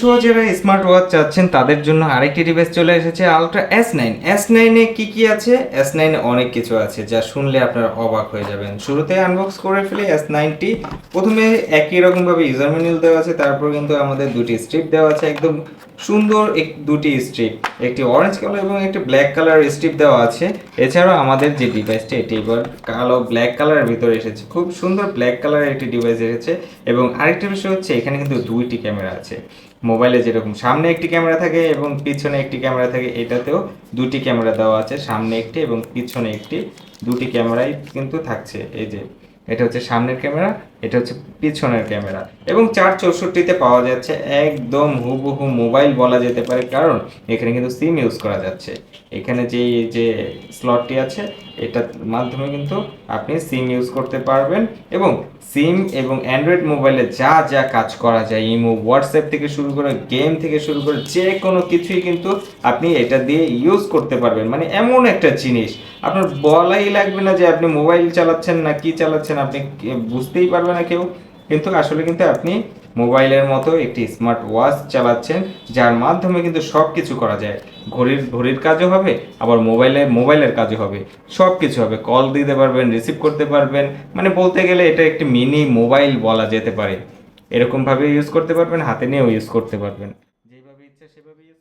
সহ যারা smart watch চাচ্ছেন, তাদের জন্য আরেকটি ডিভাইস চলে এসেছে আলট্রা এস নাইন এস নাইনে কী কী আছে? এস নাইনে অনেক কিছু আছে যা শুনলে আপনারা অবাক হয়ে যাবেন। শুরুতে আনবক্স করে ফেলে এস নাইনটি প্রথমে একই রকমভাবে ইউজার ম্যানুয়াল দেওয়া আছে, তারপর কিন্তু আমাদের দুটি স্ট্রিপ দেওয়া আছে, একদম সুন্দর এক দুটি স্ট্রিপ একটি অরেঞ্জ কালার এবং একটি ব্ল্যাক কালার স্ট্রিপ দেওয়া আছে। এছাড়াও আমাদের যে ডিভাইসটি এটি এবার কালো ব্ল্যাক কালারের ভিতরে এসেছে। খুব সুন্দর ব্ল্যাক কালারের একটি ডিভাইস এসেছে এবং আরেকটি বিষয় হচ্ছে, এখানে কিন্তু দুইটি ক্যামেরা আছে। মোবাইলে যেরকম সামনে একটি ক্যামেরা থাকে এবং পিছনে একটি ক্যামেরা থাকে, এটাতেও দুটি ক্যামেরা দেওয়া আছে, সামনে একটি এবং পিছনে একটি। দুটি ক্যামেরাই কিন্তু থাকছে। এই যে, এটা হচ্ছে সামনের ক্যামেরা এটা হচ্ছে পিছনের ক্যামেরা। এবং চার চৌষট্টিতে পাওয়া যাচ্ছে একদম হুবহু মোবাইল বলা যেতে পারে, কারণ এখানে কিন্তু সিম ইউজ করা যাচ্ছে। এখানে যে যে স্লটটি আছে, এটার মাধ্যমে কিন্তু আপনি সিম ইউজ করতে পারবেন এবং সিম এবং অ্যান্ড্রয়েড মোবাইলে যা যা কাজ করা যায় ইমো হোয়াটসঅ্যাপ থেকে শুরু করে গেম থেকে শুরু করে যে কোনো কিছুই কিন্তু আপনি এটা দিয়ে ইউজ করতে পারবেন। মানে এমন একটা জিনিস। আপনার বলাই লাগবে না যে আপনি মোবাইল চালাচ্ছেন না কি চালাচ্ছেন, আপনি বুঝতেই পারবে না কেউ? কিন্তু আসলে কিন্তু আপনি মোবাইলের মতো একটি স্মার্ট ওয়াচ চালাচ্ছেন, যার মাধ্যমে কিন্তু সব কিছু করা যায়। ঘড়ির ঘড়ির কাজও হবে, আবার মোবাইলে, মোবাইলের কাজও হবে। সব কিছু হবে। কল দিতে পারবেন, রিসিভ করতে পারবেন। মানে বলতে গেলে এটা একটি মিনি মোবাইল বলা যেতে পারে। এরকমভাবে ইউজ করতে পারবেন, হাতে নিয়েও ইউজ করতে পারবেন। যেভাবে ইচ্ছা সেভাবে ইউজ